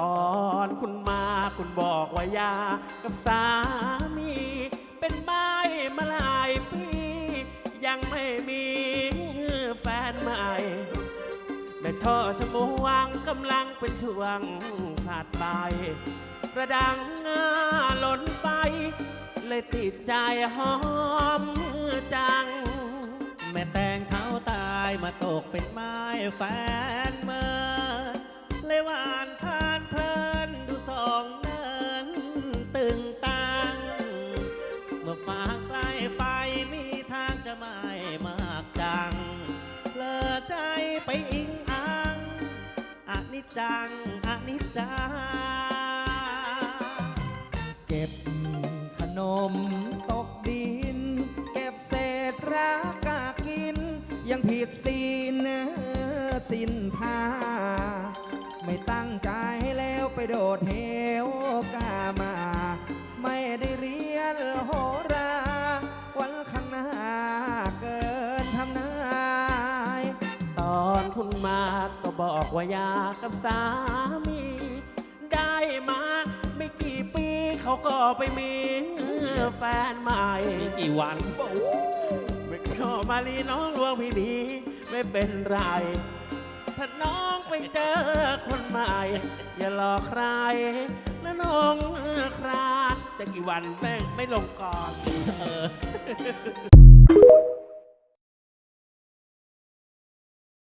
ตอนคุณมาคุณบอกว่ายากับสามี เป็นไม้มาหลายปี ยังไม่มีแฟนใหม่แม่ท่อชมวงกำลังเป็นช่วงขาดไปกระดังงาหล่นไป เลยติดใจหอมจัง แม่แตงเท้าตายมาตกเป็นไม้แฟนเมื่อ ไปอิงอังอนิจจังอนิจจาเก็บขนมตกดิน เก็บเศษรักกากิน ยังผิดศีลสินทาไม่ตั้งใจแล้วไปโดดเห ตอนคุณมาก็บอกว่าอยากกับสามี ได้มาไม่กี่ปีเขาก็ไปมีแฟนใหม่ กี่วันไม่ก็มาลีน้องลวงพี่ดีไม่เป็นไร ถ้าน้องไปเจอคนใหม่ อย่าหลอกใครแล้วน้องครานจะกี่วันแม่งไม่ลงก่อน